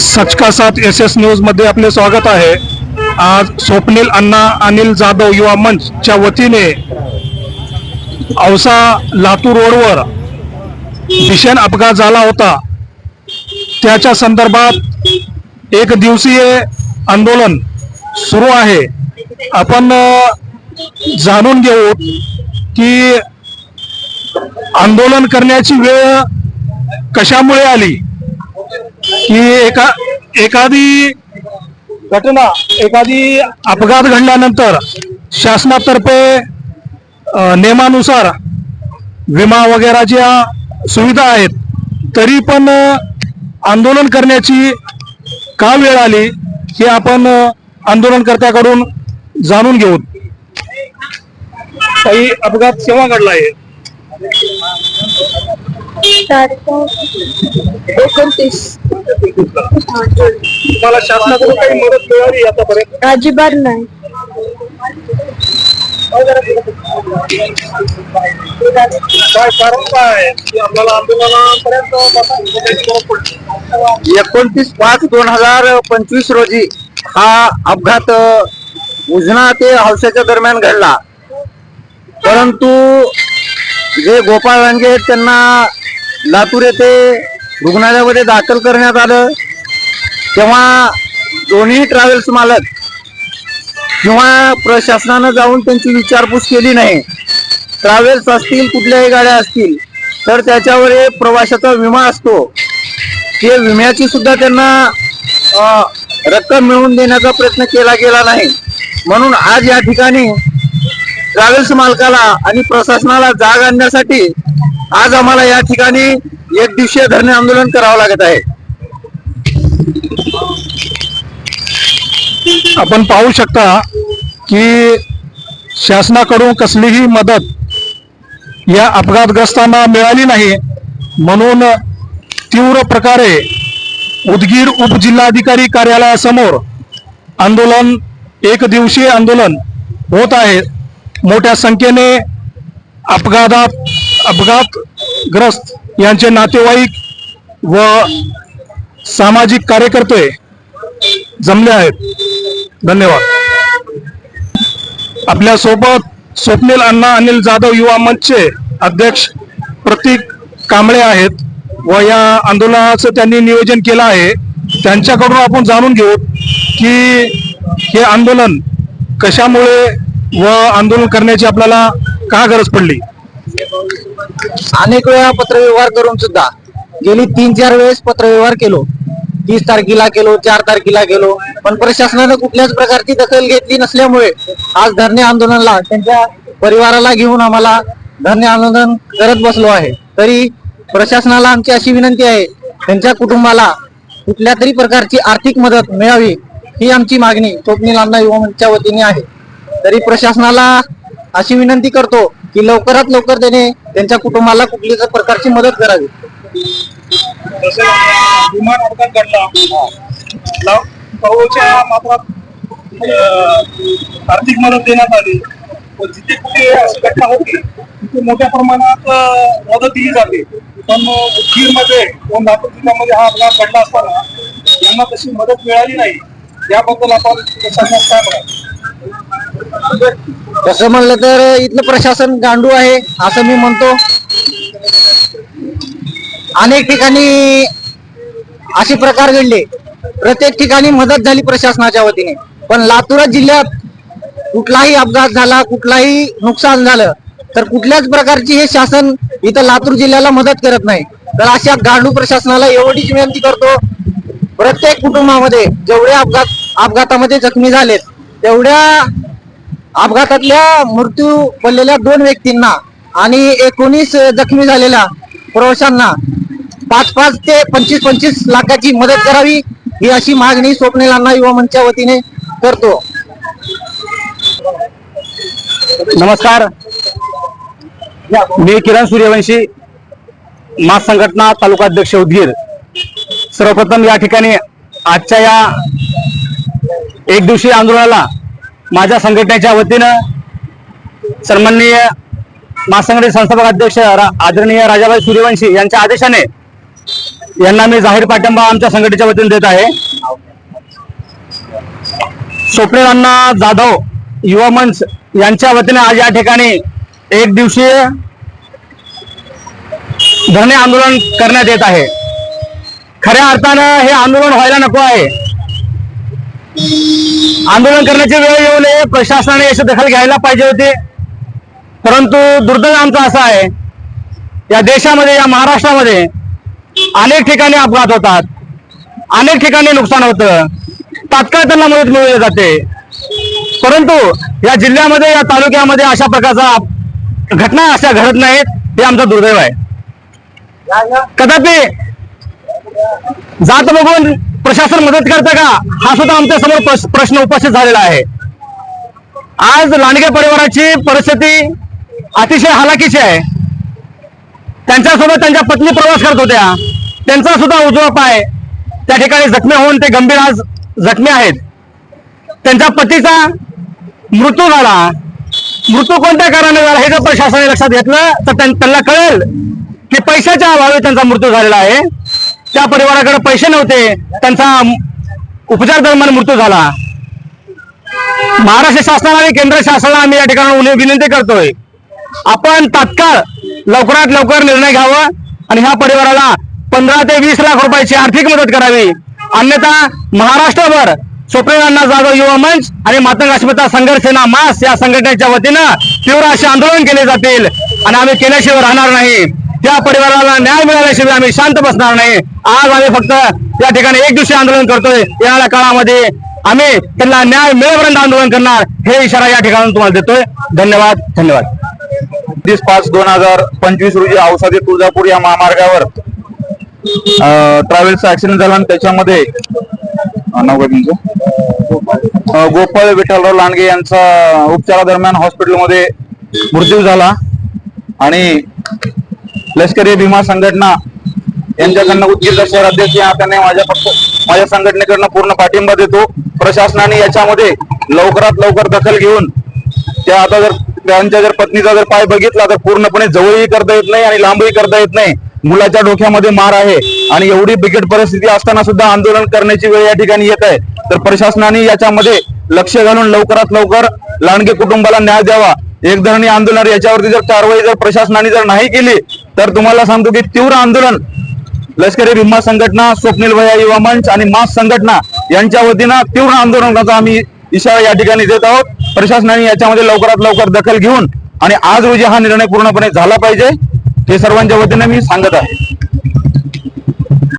सचका साथ S S न्यूजमध्ये आपले स्वागत आहे. आज स्वप्नील अण्णा अनिल जाधव युवा मंचच्या वतीने औसा लातूर रोडवर भीषण अपघात झाला होता. त्याच्या संदर्भात एक दिवसीय आंदोलन सुरू आहे. आपण जाणून घेऊ की आंदोलन करण्याची वेळ कशामुळे आली? की एका एखादी घटना एखादी अपघात घडल्यानंतर शासनातर्फे नियमानुसार विमा वगैरे ज्या सुविधा आहेत तरी पण आंदोलन करण्याची का वेळ आली हे आपण आंदोलनकर्त्याकडून जाणून घेऊ. काही अपघात केव्हा घडला आहे? एकोणतीस. तुम्हाला शासनाकडून काही मदत मिळाली आतापर्यंत अजिबात नाही. काय कारण काय? आहे की आपल्याला आंदोलनापर्यंत बसायची गरज पडली? एकोणतीस पाच दोन हजार पंचवीस रोजी हा अपघात उजना ते हौशाच्या दरम्यान घडला. परंतु जे गोपाळ रांगे आहेत त्यांना लातूर येथे रुग्णालयामध्ये दाखल करण्यात आलं. तेव्हा दोन्ही ट्रॅव्हल्स मालक किंवा प्रशासनानं जाऊन त्यांची विचारपूस केली नाही. ट्रॅव्हल्स असतील कुठल्याही गाड्या असतील तर त्याच्यावर एक प्रवाशाचा विमा असतो. ते विम्याची सुद्धा त्यांना रक्कम मिळवून देण्याचा प्रयत्न केला गेला नाही. म्हणून आज या ठिकाणी ट्रॅव्हल्स मालकाला आणि प्रशासनाला जाग आणण्यासाठी आज आम्हाला या ठिकाणी एक दिवसीय धरणे आंदोलन करावं लागत आहे. आपण पाहू शकता की शासनाकडून कसलीही मदत या अपघातग्रस्तांना मिळाली नाही. म्हणून तीव्र प्रकारे उदगीर उपजिल्हाधिकारी कार्यालयासमोर आंदोलन एक दिवसीय आंदोलन होत आहे. मोठ्या संख्येने अपघातात अपघातग्रस्त यांचे नातेवाईक व सामाजिक कार्यकर्ते जमले आहेत. धन्यवाद. आपल्यासोबत स्वप्नील अण्णा अनिल जाधव युवा मंचचे अध्यक्ष प्रतीक कांबळे आहेत व या आंदोलनाचं त्यांनी नियोजन केलं आहे. त्यांच्याकडून आपण जाणून घेऊ की हे आंदोलन कशामुळे व आंदोलन करण्याची आपल्याला का गरज पडली? अनेक वेळा पत्रव्यवहार करून सुद्धा गेली तीन चार वेळेस पत्रव्यवहार केलो. तीस तारखेला केलो चार तारखेला गेलो पण प्रशासनानं कुठल्याच प्रकारची दखल घेतली नसल्यामुळे आज धरणे आंदोलनाला त्यांच्या परिवाराला घेऊन आम्हाला धरणे आंदोलन करत बसलो आहे. तरी प्रशासनाला आमची अशी विनंती आहे त्यांच्या कुटुंबाला कुठल्या तरी प्रकारची आर्थिक मदत मिळावी ही आमची मागणी स्वप्नील अण्णा युवा मंचच्या वतीने आहे. तरी प्रशासनाला अशी विनंती करतो की लवकरात लवकर त्याने त्यांच्या कुटुंबाला कुठली प्रकारची मदत करावी. विमान अपघात घडला. आर्थिक मदत देण्यात आली. जिथे कुठे अशी घटना होती तिथे मोठ्या प्रमाणात मदत दिली जाते पण उदगीरमध्ये व नागपूर जिल्ह्यामध्ये हा अपघात घडला असताना यांना तशी मदत मिळाली नाही. याबद्दल आपण प्रशासनात काय म्हणाल तसं म्हणलं तर इथलं प्रशासन गांडू आहे असं मी म्हणतो. अनेक ठिकाणी असे प्रकार घडले. प्रत्येक ठिकाणी मदत झाली प्रशासनाच्या वतीने. पण लातूर जिल्ह्यात कुठलाही अपघात झाला कुठलाही नुकसान झालं तर कुठल्याच प्रकारची हे शासन इथं लातूर जिल्ह्याला मदत करत नाही. तर अशा गांडू प्रशासनाला एवढीच विनंती करतो प्रत्येक कुटुंबामध्ये जेवढे अपघात अपघातामध्ये जखमी झालेत तेवढ्या अपघातातल्या मृत्यू पडलेल्या दोन व्यक्तींना आणि एकोणीस जखमी झालेल्या प्रवाशांना पाच पाच ते पंचवीस पंचवीस लाखाची मदत करावी ही अशी मागणी स्वप्नीलांना युवा मंचच्या वतीने करतो. नमस्कार. मी किरण सूर्यवंशी मास संघटना तालुका अध्यक्ष उदगीर. सर्वप्रथम या ठिकाणी आजच्या या एक दिवशी आंदोलनाला माझ्या संघटनेच्या वतीनं सन्माननीय महासंघटने संस्थापक अध्यक्ष रा- आदरणीय राजाभाई सूर्यवंशी यांच्या आदेशाने यांना मी जाहीर पाठिंबा आमच्या संघटनेच्या वतीने देत आहे. स्वप्नील अण्णा जाधव युवा मंच यांच्या वतीने आज या ठिकाणी एक दिवसीय धरणे आंदोलन करण्यात येत आहे. खऱ्या अर्थानं हे आंदोलन व्हायला नको आहे. आंदोलन करण्याची वेळ येऊ नये. प्रशासनाने याची दखल घ्यायला पाहिजे होती. परंतु दुर्दैव आमचं असं आहे या देशामध्ये या महाराष्ट्रामध्ये अनेक ठिकाणी अपघात होतात. अनेक ठिकाणी नुकसान होतं. तात्काळ त्यांना मदत मिळवली जाते. परंतु या जिल्ह्यामध्ये या तालुक्यामध्ये अशा प्रकारचा घटना अशा घडत नाहीत हे आमचं दुर्दैव आहे. कदापि जात बघून प्रशासन मदत करतं का? हा सुद्धा आमच्यासमोर प्रश्न उपस्थित झालेला आहे. आज लांडगे परिवाराची परिस्थिती अतिशय हालाकीची आहे. त्यांच्यासोबत त्यांच्या पत्नी प्रवास करत होत्या. त्यांचा सुद्धा उजवा पाय त्या ठिकाणी जखमी होऊन ते गंभीर आज जखमी आहेत. त्यांच्या पतीचा मृत्यू झाला. मृत्यू कोणत्या कारणाने झाला हे जर प्रशासनाने लक्षात घेतलं तर त्यां- त्यांना कळेल की पैशाच्या अभावी त्यांचा मृत्यू झालेला आहे. त्या परिवाराकडे पैसे नव्हते. त्यांचा उपचार दरम्यान मृत्यू झाला. महाराष्ट्र शासनाला आणि केंद्र शासनाला आम्ही या ठिकाणी विनंती करतोय. आपण तात्काळ लवकरात लवकर निर्णय घ्यावा आणि ह्या परिवाराला पंधरा ते वीस लाख रुपयाची आर्थिक मदत करावी. अन्यथा महाराष्ट्रभर स्वप्नील अण्णा जाधव युवा मंच आणि मातंग अस्मिता संघर्ष सेना मास या संघटनेच्या वतीनं तीव्र असे आंदोलन केले जातील आणि आम्ही केल्याशिवाय राहणार नाही. त्या परिवाराला न्याय मिळाल्याशिवाय आम्ही शांत बसणार नाही. आज आम्ही फक्त या ठिकाणी एक दिवशी आंदोलन करतोय. येणाऱ्या काळामध्ये आम्ही त्यांना न्याय मिळेपर्यंत आंदोलन करणार हे इशारा या ठिकाणी तुम्हाला देतोय. धन्यवाद धन्यवाद. तीस पाच दोन हजार पंचवीस रोजी औषधी तुळजापूर या महामार्गावर ट्रॅव्हल्सचा ऍक्सिडेंट झाला आणि त्याच्यामध्ये गोपाळ विठ्ठलराव लांडगे यांचा उपचारादरम्यान हॉस्पिटलमध्ये मृत्यू झाला. आणि लष्करी भीमा संघटना यांच्याकडनं उदगीरचा शहर अध्यक्ष या नात्याने माझ्या पक्ष माझ्या संघटनेकडनं पूर्ण पाठिंबा देतो. प्रशासनाने याच्यामध्ये लवकरात लवकर दखल घेऊन त्या आता जर त्यांच्या जर पत्नीचा जर पाय बघितला तर पूर्णपणे जवळही करता येत नाही आणि लांबही करता येत नाही. मुलाच्या डोक्यामध्ये मार आहे आणि एवढी बिकट परिस्थिती असताना सुद्धा आंदोलन करण्याची वेळ या ठिकाणी येत आहे. तर प्रशासनाने याच्यामध्ये लक्ष घालून लवकरात लवकर लांडगे कुटुंबाला न्याय द्यावा. एक धरणी आंदोलन याच्यावरती जर कारवाई जर प्रशासनाने जर नाही केली तर तुम्हाला सांगतो की तीव्र आंदोलन लष्करी भीमा संघटना स्वप्नील भैया युवा मंच आणि मास संघटना यांच्या वतीनं तीव्र आंदोलनाचा आम्ही इशारा या ठिकाणी देत आहोत. प्रशासनाने याच्यामध्ये लवकरात लवकर दखल घेऊन आणि आज रोजी हा निर्णय पूर्णपणे झाला पाहिजे हे सर्वांच्या वतीने मी सांगत आहे.